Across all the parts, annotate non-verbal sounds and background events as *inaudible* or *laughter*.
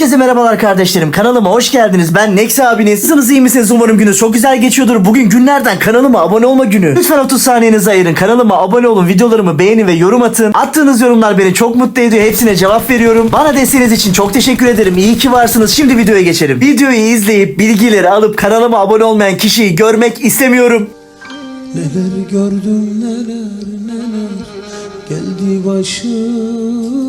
Herkese merhabalar kardeşlerim. Kanalıma hoş geldiniz. Ben Nex abiniz. Nasılsınız iyi misiniz? Umarım gününüz çok güzel geçiyordur. Bugün günlerden kanalıma abone olma günü. Lütfen 30 saniyenizi ayırın. Kanalıma abone olun. Videolarımı beğenin ve yorum atın. Attığınız yorumlar beni çok mutlu ediyor. Hepsine cevap veriyorum. Bana desteğiniz için çok teşekkür ederim. İyi ki varsınız. Şimdi videoya geçelim. Videoyu izleyip bilgileri alıp kanalıma abone olmayan kişiyi görmek istemiyorum. Neler gördüm neler neler geldi başıma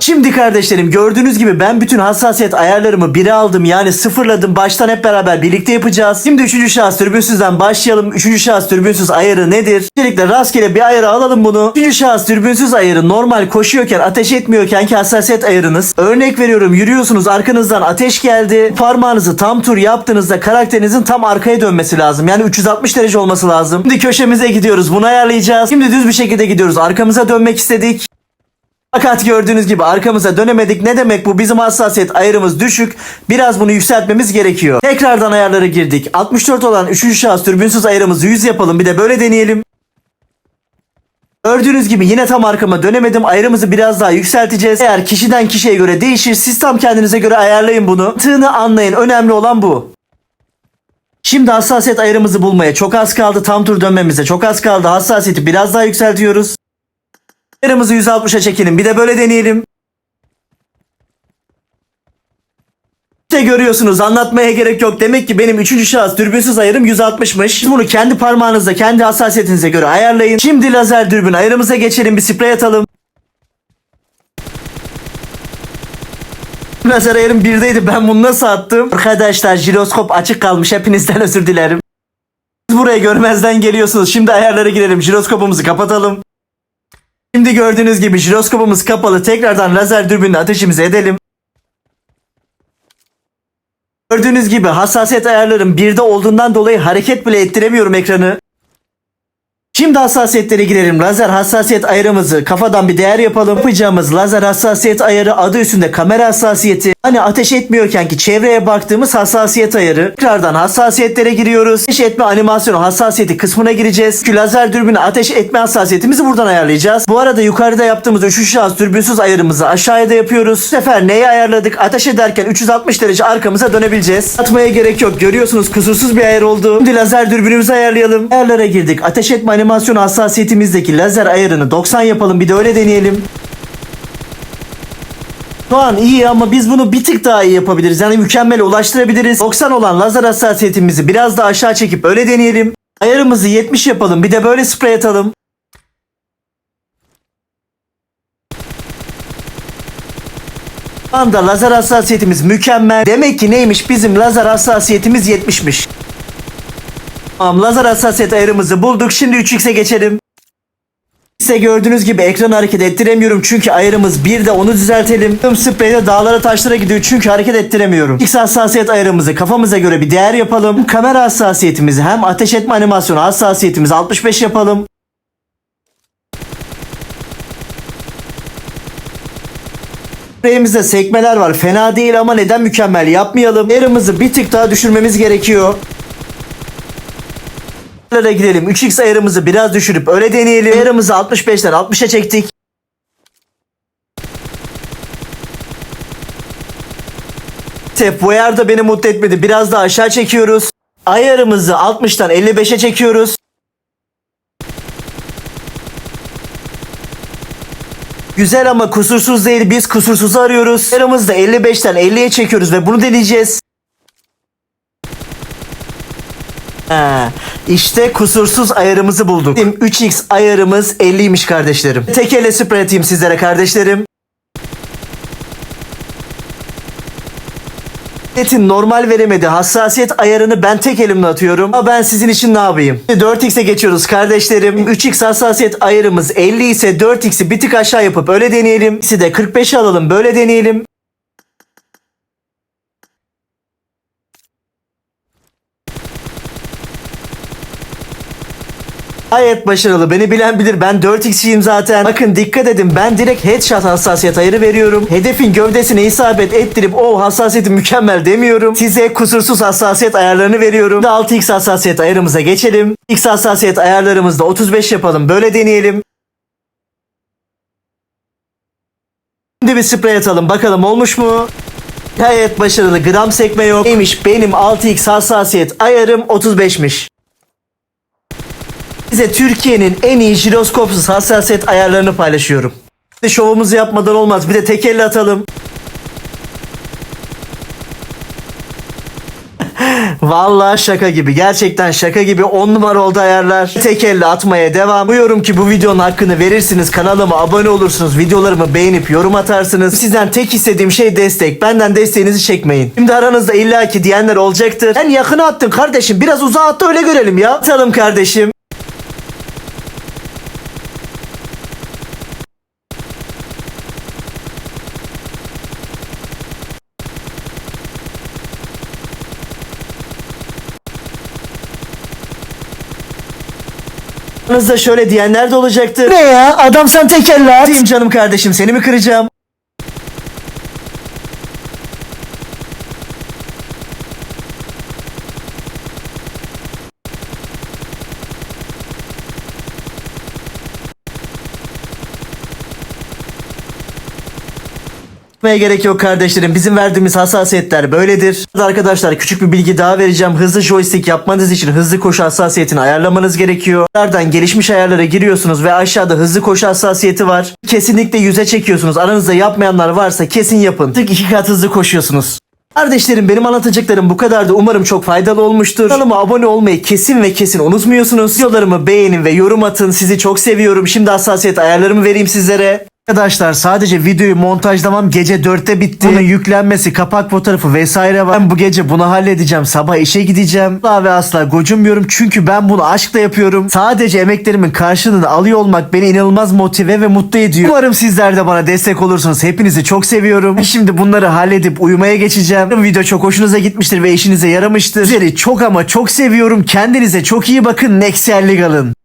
Şimdi kardeşlerim gördüğünüz gibi ben bütün hassasiyet ayarlarımı 1'e aldım yani sıfırladım. Baştan hep beraber birlikte yapacağız. Şimdi 3. şahıs türbünsüzden başlayalım. 3. şahıs türbünsüz ayarı nedir? Öncelikle rastgele bir ayarı alalım bunu. 3. şahıs türbünsüz ayarı normal koşuyorken ateş etmiyorken ki hassasiyet ayarınız. Örnek veriyorum yürüyorsunuz arkanızdan ateş geldi. Parmağınızı tam tur yaptığınızda karakterinizin tam arkaya dönmesi lazım. Yani 360 derece olması lazım. Şimdi köşemize gidiyoruz bunu ayarlayacağız. Şimdi düz bir şekilde gidiyoruz. Arkamıza dönmek istedik. Fakat gördüğünüz gibi arkamıza dönemedik. Ne demek bu? Bizim hassasiyet ayarımız düşük. Biraz bunu yükseltmemiz gerekiyor. Tekrardan ayarlara girdik. 64 olan 3. şahıs türbünsüz ayarımızı 100 yapalım. Bir de böyle deneyelim. Gördüğünüz gibi yine tam arkama dönemedim. Ayarımızı biraz daha yükselteceğiz. Eğer kişiden kişiye göre değişir. Siz tam kendinize göre ayarlayın bunu. Tığını anlayın. Önemli olan bu. Şimdi hassasiyet ayarımızı bulmaya çok az kaldı. Tam tur dönmemize çok az kaldı. Hassasiyeti biraz daha yükseltiyoruz. Ayarımızı 160'a çekelim. Bir de böyle deneyelim. İşte görüyorsunuz anlatmaya gerek yok. Demek ki benim 3. şahıs dürbünsüz ayarım 160'mış. Siz bunu kendi parmağınızda kendi hassasiyetinize göre ayarlayın. Şimdi lazer dürbün ayarımıza geçelim. Bir sprey atalım. Lazer ayarım 1'deydi. Ben bunu nasıl attım? Arkadaşlar jiroskop açık kalmış. Hepinizden özür dilerim. Siz buraya görmezden geliyorsunuz. Şimdi ayarlara girelim. Jiroskopumuzu kapatalım. Şimdi gördüğünüz gibi jiroskopumuz kapalı. Tekrardan lazer dürbünle ateşimizi edelim. Gördüğünüz gibi hassasiyet ayarlarım birde olduğundan dolayı hareket bile ettiremiyorum ekranı. Şimdi hassasiyetlere girelim. Lazer hassasiyet ayarımızı kafadan bir değer yapalım. Yapacağımız lazer hassasiyet ayarı adı üstünde kamera hassasiyeti. Hani ateş etmiyorken ki çevreye baktığımız hassasiyet ayarı. Tekrardan hassasiyetlere giriyoruz. Ateş etme animasyonu hassasiyeti kısmına gireceğiz. Çünkü lazer dürbünü ateş etme hassasiyetimizi buradan ayarlayacağız. Bu arada yukarıda yaptığımız 3 şans dürbünsüz ayarımızı aşağıya da yapıyoruz. Bu sefer neyi ayarladık? Ateş ederken 360 derece arkamıza dönebileceğiz. Atmaya gerek yok. Görüyorsunuz kusursuz bir ayar oldu. Şimdi lazer dürbünümüzü ayarlayalım. Ayarlara girdik. Ateş etme animasyon hassasiyetimizdeki lazer ayarını 90 yapalım. Bir de öyle deneyelim. Şu an iyi ama biz bunu bir tık daha iyi yapabiliriz. Yani mükemmel ulaştırabiliriz. 90 olan lazer hassasiyetimizi biraz daha aşağı çekip öyle deneyelim. Ayarımızı 70 yapalım. Bir de böyle sprey atalım. Şu anda lazer hassasiyetimiz mükemmel. Demek ki neymiş? Bizim lazer hassasiyetimiz 70'miş. Tamam lazer hassasiyet ayarımızı bulduk. Şimdi 3x'e geçelim. Size gördüğünüz gibi ekranı hareket ettiremiyorum çünkü ayarımız bir de onu düzeltelim. Tüm spreyde dağlara taşlara gidiyor çünkü hareket ettiremiyorum. X hassasiyet ayarımızı kafamıza göre bir değer yapalım. Kamera hassasiyetimizi hem ateş etme animasyonu hassasiyetimizi 65 yapalım. Spreyimizde sekmeler var. Fena değil ama neden mükemmel yapmayalım? Ayarımızı bir tık daha düşürmemiz gerekiyor. Ayarlara gidelim. 3x ayarımızı biraz düşürüp öyle deneyelim. Ayarımızı 65'ten 60'a çektik. Tep bu ayar da beni mutlu etmedi. Biraz daha aşağı çekiyoruz. Ayarımızı 60'tan 55'e çekiyoruz. Güzel ama kusursuz değil. Biz kusursuzu arıyoruz. Ayarımızı da 55'ten 50'ye çekiyoruz ve bunu deneyeceğiz. Ha, işte kusursuz ayarımızı bulduk. Bizim 3x ayarımız 50'ymiş kardeşlerim. Tek elle sprey atayım sizlere kardeşlerim. Netin normal veremedi. Hassasiyet ayarını ben tek elimle atıyorum. Ama ben sizin için ne yapayım? 4x'e geçiyoruz kardeşlerim. 3x hassasiyet ayarımız 50 ise 4x'i bir tık aşağı yapıp öyle deneyelim. İkisi de 45'e alalım böyle deneyelim. Gayet başarılı. Beni bilen bilir. Ben 4x'iyim zaten. Bakın dikkat edin. Ben direkt headshot hassasiyet ayarı veriyorum. Hedefin gövdesine isabet ettirip o hassasiyeti mükemmel demiyorum. Size kusursuz hassasiyet ayarlarını veriyorum. Şimdi 6x hassasiyet ayarımıza geçelim. X hassasiyet ayarlarımızda 35 yapalım. Böyle deneyelim. Şimdi bir sprey atalım. Bakalım olmuş mu? Gayet başarılı gram sekme yok. Neymiş benim 6x hassasiyet ayarım 35'miş. Size Türkiye'nin en iyi jiroskopsuz hassasiyet ayarlarını paylaşıyorum. De Şovumuzu yapmadan olmaz. Bir de tek elle atalım. *laughs* Vallahi şaka gibi. Gerçekten şaka gibi 10 numara oldu ayarlar. Tek elle atmaya devam. Umuyorum ki bu videonun hakkını verirsiniz. Kanalıma abone olursunuz. Videolarımı beğenip yorum atarsınız. Sizden tek istediğim şey destek. Benden desteğinizi çekmeyin. Şimdi aranızda illaki diyenler olacaktır. Sen yakına attın kardeşim. Biraz uzağa at da öyle görelim ya. Atalım kardeşim. Aranızda şöyle diyenler de olacaktır. Ne ya? Adam sen tek elle at. Diyeyim canım kardeşim seni mi kıracağım? Yapmaya gerek yok kardeşlerim. Bizim verdiğimiz hassasiyetler böyledir. Arkadaşlar küçük bir bilgi daha vereceğim. Hızlı joystick yapmanız için hızlı koşu hassasiyetini ayarlamanız gerekiyor. Nereden gelişmiş ayarlara giriyorsunuz ve aşağıda hızlı koşu hassasiyeti var. Kesinlikle yüze çekiyorsunuz. Aranızda yapmayanlar varsa kesin yapın. Tık iki kat hızlı koşuyorsunuz. Kardeşlerim benim anlatacaklarım bu kadardı. Umarım çok faydalı olmuştur. Kanalıma abone olmayı kesin ve kesin unutmuyorsunuz. Videolarımı beğenin ve yorum atın. Sizi çok seviyorum. Şimdi hassasiyet ayarlarımı vereyim sizlere. Arkadaşlar sadece videoyu montajlamam gece 4'te bitti. Bunun yüklenmesi, kapak fotoğrafı vesaire var. Ben bu gece bunu halledeceğim. Sabah işe gideceğim. Daha ve asla gocunmuyorum çünkü ben bunu aşkla yapıyorum. Sadece emeklerimin karşılığını alıyor olmak beni inanılmaz motive ve mutlu ediyor. Umarım sizler de bana destek olursunuz. Hepinizi çok seviyorum. Şimdi bunları halledip uyumaya geçeceğim. Bu video çok hoşunuza gitmiştir ve işinize yaramıştır. Sizleri çok ama çok seviyorum. Kendinize çok iyi bakın. Nexer'li kalın.